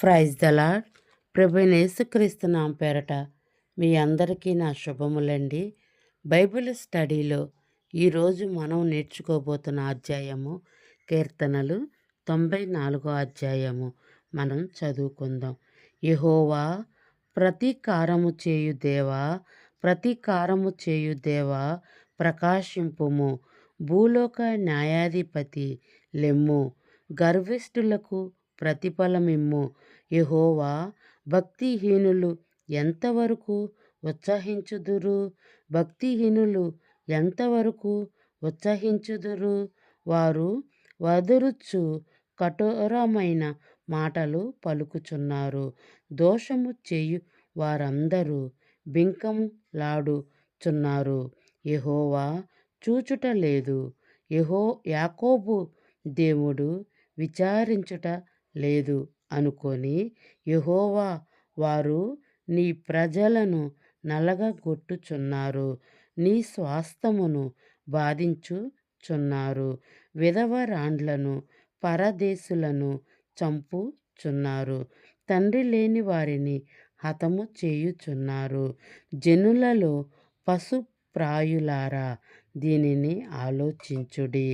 Praise the Lord ప్రభు యేసుక్రీస్తు నామ పేరట మీ అందరికీ నా శుభములండి. బైబిల్ స్టడీలో ఈరోజు మనం నేర్చుకోబోతున్న అధ్యాయము కీర్తనలు తొంభై నాలుగో అధ్యాయము. మనం చదువుకుందాం. యహోవా ప్రతీకారము చేయు దేవా ప్రతీకారము చేయు దేవా ప్రకాశింపుము. భూలోక న్యాయాధిపతి లెమ్ము. గర్విష్ఠులకు ప్రతిఫలమిమ్ము. యహోవా భక్తిహీనులు ఎంతవరకు ఉత్సహించుదురు? భక్తిహీనులు ఎంతవరకు ఉత్సహించుదురు? వారు వదురుచు కఠోరమైన మాటలు పలుకుచున్నారు. దోషము చేయు వారందరూ బింకములాడుచున్నారు యహోవా చూచుట లేదు యహో యాకోబు దేవుడు విచారించుట లేదు అనుకొని యహోవా వారు నీ ప్రజలను నలగగొట్టుచున్నారు నీ స్వాస్థమును బాధించుచున్నారు. విధవరాండ్లను పరదేశులను చంపుచున్నారు. తండ్రి లేని వారిని హతము చేయుచున్నారు. జనులలో పశుప్రాయులారా దీనిని ఆలోచించుడి.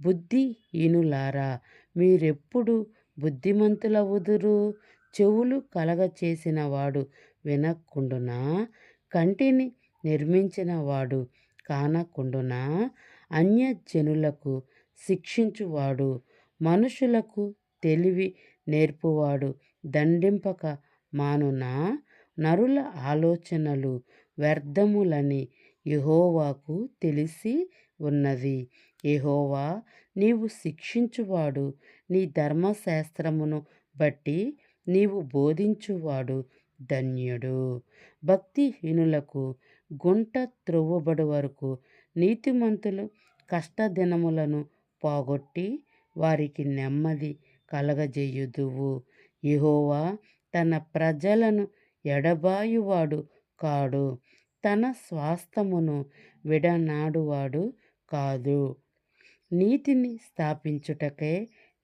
బుద్ధిహీనులారా మీరెప్పుడు బుద్ధిమంతులవుదురు. చెవులు కలగచేసిన వాడు వినకుండునా? కంటిని నిర్మించిన వాడు కానకుండునా? అన్యజనులకు శిక్షించువాడు మనుషులకు తెలివి నేర్పువాడు దండింపక మానునా? నరుల ఆలోచనలు వ్యర్థములని యహోవాకు తెలిసి ఉన్నది. యహోవా నీవు శిక్షించువాడు నీ ధర్మశాస్త్రమును బట్టి నీవు బోధించువాడు ధన్యుడు. భక్తిహీనులకు గుంట త్రొవ్వబడి వరకు నీతిమంతులు కష్టదినములను పోగొట్టి వారికి నెమ్మది కలగజేయుదువు. యహోవా తన ప్రజలను ఎడబాయువాడు కాడు తన స్వాస్థమును విడనాడువాడు కాదు. నీతిని స్థాపించుటకే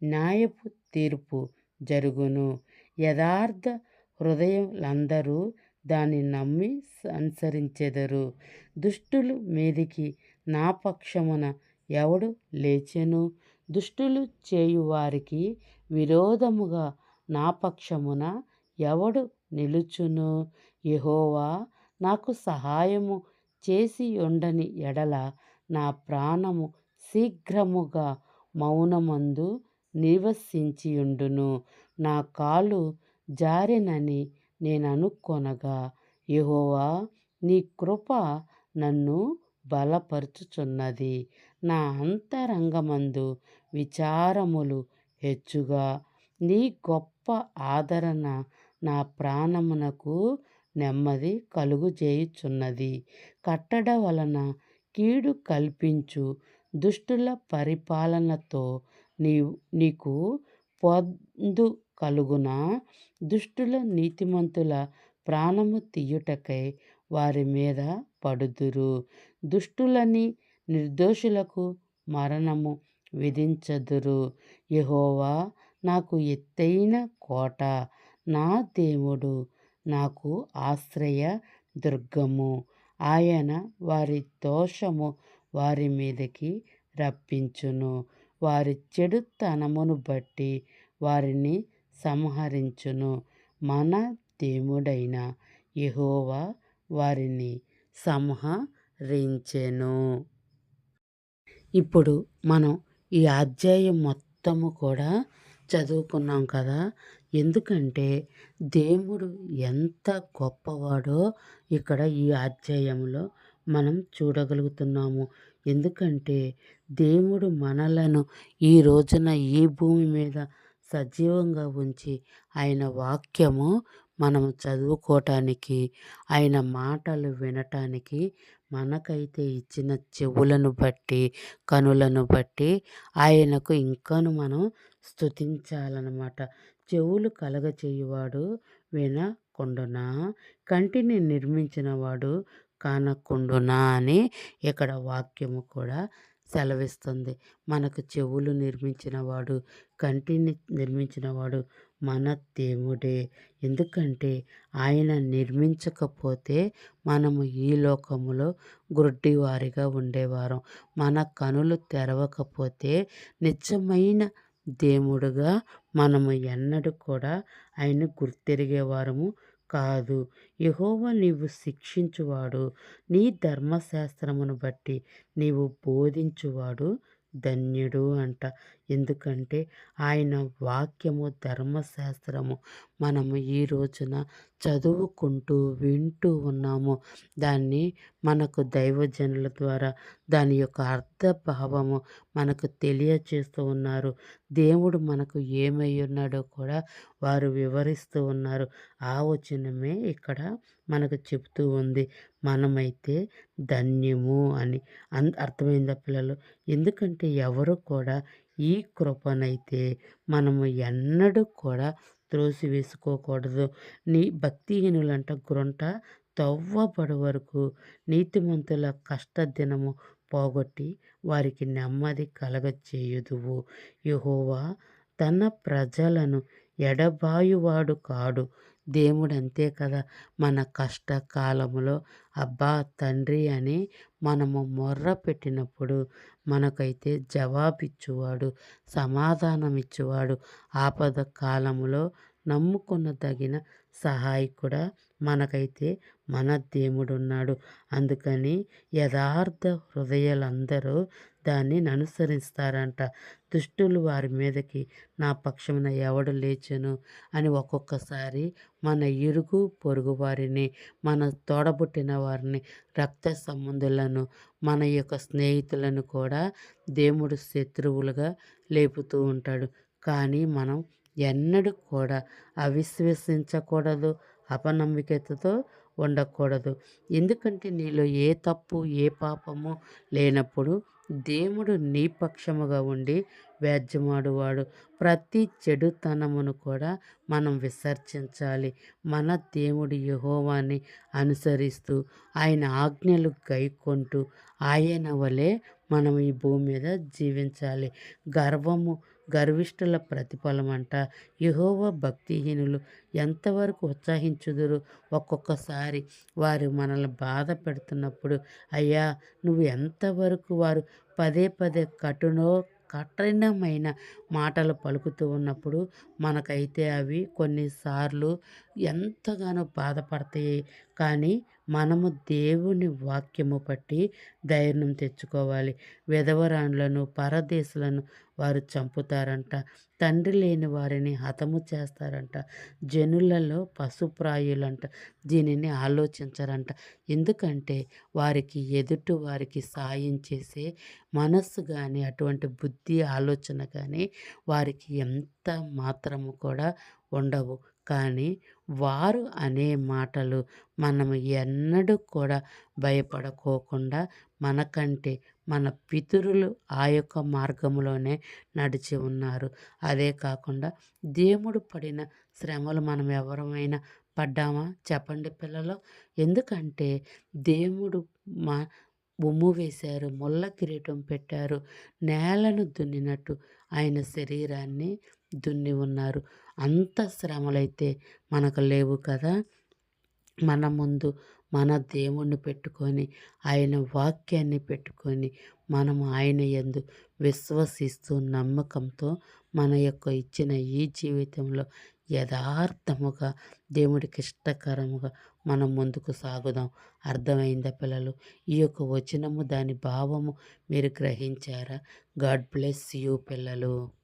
న్యాయపు తీర్పు జరుగును. యథార్థ హృదయులందరూ దాన్ని నమ్మి అనుసరించెదరు దుష్టులు మీదికి నా పక్షమున ఎవడు లేచెను? దుష్టులు చేయువారికి విరోధముగా నా పక్షమున ఎవడు నిలుచును? యహోవా నాకు సహాయము చేసి ఉండని ఎడల నా ప్రాణము శీఘ్రముగా మౌనమందు నివసించియుండును. నా కాలు జారెనని నేను అనుకొనగా యహోవా నీ కృప నన్ను బలపరుచుచున్నది. నా అంతరంగమందు విచారములు హెచ్చుగా. నీ గొప్ప ఆదరణ నా ప్రాణమునకు నెమ్మది కలుగుచేయుచున్నది కట్టడ వలన కీడు కల్పించు దుష్టుల పరిపాలనతో నీవు నీకు పొందు కలుగున దుష్టుల నీతిమంతుల ప్రాణము తీయుటకై వారి మీద పడుదురు. దుష్టులని నిర్దోషులకు మరణము విధించదురు. యహోవా నాకు ఎత్తైన కోట నా దేవుడు నాకు ఆశ్రయ దుర్గము. ఆయన వారి దోషము వారి మీదకి రప్పించును. వారి చెడుతనమును బట్టి వారిని సంహరించును. మన దేవుడైన యహోవా వారిని సంహరించెను. ఇప్పుడు మనం ఈ అధ్యాయం మొత్తము కూడా చదువుకున్నాం కదా. ఎందుకంటే దేవుడు ఎంత గొప్పవాడో ఇక్కడ ఈ అధ్యాయంలో మనం చూడగలుగుతున్నాము. ఎందుకంటే దేవుడు మనలను ఈ రోజున ఈ భూమి మీద సజీవంగా ఉంచి ఆయన వాక్యము మనం చదువుకోవటానికి ఆయన మాటలు వినటానికి మనకైతే ఇచ్చిన చెవులను బట్టి కనులను బట్టి ఆయనకు ఇంకాను మనం స్థుతించాలన్నమాట చెవులు కలగచేయువాడు వినకుండునా? కంటిని నిర్మించినవాడు కానకుండునా అని ఇక్కడ వాక్యము కూడా సెలవిస్తుంది. మనకు చెవులు నిర్మించినవాడు కంటిని నిర్మించినవాడు మన దేవుడే. ఎందుకంటే ఆయన నిర్మించకపోతే మనము ఈ లోకములో గుడ్డివారిగా ఉండేవారం. మన కనులు తెరవకపోతే నిజమైన దేవుడుగా మనము ఎన్నడూ కూడా ఆయన గుర్తెరిగేవారము. కాదు. యహోవ నీవు శిక్షించువాడు. నీ ధర్మశాస్త్రమును బట్టి నీవు బోధించువాడు ధన్యుడు అంట. ఎందుకంటే ఆయన వాక్యము ధర్మశాస్త్రము మనము ఈ రోజున చదువుకుంటూ వింటూ ఉన్నాము. దాన్ని మనకు దైవజనుల ద్వారా దాని యొక్క అర్థభావము మనకు తెలియచేస్తూ ఉన్నారు. దేవుడు మనకు ఏమై ఉన్నాడో కూడా వారు వివరిస్తూ ఉన్నారు. ఆ వచనమే ఇక్కడ మనకు చెబుతూ ఉంది. మనమైతే ధన్యము అని. అర్థమైందా పిల్లలు? ఎందుకంటే ఎవరు కూడా ఈ కృపనైతే మనము ఎన్నడూ కూడా త్రోసి వేసుకోకూడదు నీ భక్తిహీనులంట గ్రొంట తవ్వబడి వరకు నీతిమంతుల కష్టదినము పోగొట్టి వారికి నెమ్మది కలగచేయుదువు. యహోవా తన ప్రజలను ఎడబాయువాడు కాడు. దేవుడు అంతే కదా మన కష్టకాలంలో అబ్బా తండ్రి అని మనము మొర్ర పెట్టినప్పుడు మనకైతే జవాబిచ్చువాడు సమాధానం ఇచ్చేవాడు ఆపద కాలంలో నమ్ముకున్న తగిన సహాయకుడా మనకైతే మన దేవుడున్నాడు. అందుకని యథార్థ హృదయాలందరూ దాన్ని అనుసరిస్తారంట. దుష్టులు వారి మీదకి నా పక్షమున ఎవడు లేచెను? అని ఒక్కొక్కసారి మన ఇరుగు పొరుగు వారిని మన తోడబుట్టిన వారిని రక్త సంబంధులను మన యొక్క స్నేహితులను కూడా దేవుడు శత్రువులుగా లేపుతూ ఉంటాడు. కానీ మనం ఎన్నడూ కూడా అవిశ్వసించకూడదు. అపనమ్మికతతో ఉండకూడదు. ఎందుకంటే నీలో ఏ తప్పు ఏ పాపము లేనప్పుడు దేవుడు నీ పక్షముగా ఉండి వ్యాజ్యమాడువాడు. ప్రతి చెడుతనమును కూడా మనం విసర్జించాలి. మన దేవుడు యహోవాన్ని అనుసరిస్తూ ఆయన ఆజ్ఞలు గైకొంటూ ఆయన వలె మనం ఈ భూమి మీద జీవించాలి. గర్వము గర్విష్ఠుల ప్రతిఫలం అంట యహోవ భక్తిహీనులు ఎంతవరకు ఉత్సాహించుదురు? ఒక్కొక్కసారి వారు మనల్ని బాధ పెడుతున్నప్పుడు అయ్యా నువ్వు ఎంతవరకు వారు పదే పదే కఠినో కఠినమైన మాటలు పలుకుతూ ఉన్నప్పుడు మనకైతే అవి కొన్నిసార్లు ఎంతగానో బాధపడతాయి. కానీ మనము దేవుని వాక్యము పట్టి ధైర్యం తెచ్చుకోవాలి. విధవరాండ్లను పరదేశులను వారు చంపుతారంట. తండ్రి లేని వారిని హతము చేస్తారంట. జనులలో పశుప్రాయులంట. దీనిని ఆలోచించరంట. ఎందుకంటే వారికి ఎదుటి వారికి సాయం చేసే మనస్సు కానీ అటువంటి బుద్ధి ఆలోచన కానీ వారికి ఎంత మాత్రము కూడా ఉండవు. కానీ వారు అనే మాటలు మనము ఎన్నడూ కూడా భయపడకోకుండా మనకంటే మన పితరులు ఆ యొక్క మార్గంలోనే నడిచి ఉన్నారు. అదే కాకుండా దేవుడు పడిన శ్రమలు మనం ఎవరమైనా పడ్డామా? చెప్పండి పిల్లలు. ఎందుకంటే దేవుడు మా బొమ్ము వేశారు ముళ్ళ కిరీటం పెట్టారు నేలను దున్నినట్టు ఆయన శరీరాన్ని దున్ని ఉన్నారు. అంత శ్రమలైతే మనకు లేవు కదా! మన ముందు మన దేవుణ్ణి పెట్టుకొని ఆయన వాక్యాన్ని పెట్టుకొని మనము ఆయన ఎందు విశ్వసిస్తూ నమ్మకంతో మన యొక్క ఇచ్చిన ఈ జీవితంలో యథార్థముగా దేవుడికి ఇష్టకరముగా మనం ముందుకు సాగుదాం. అర్థమైందా పిల్లలు? ఈ యొక్క వచనము దాని భావము మీరు గ్రహించారా? గాడ్ బ్లెస్ యూ పిల్లలు.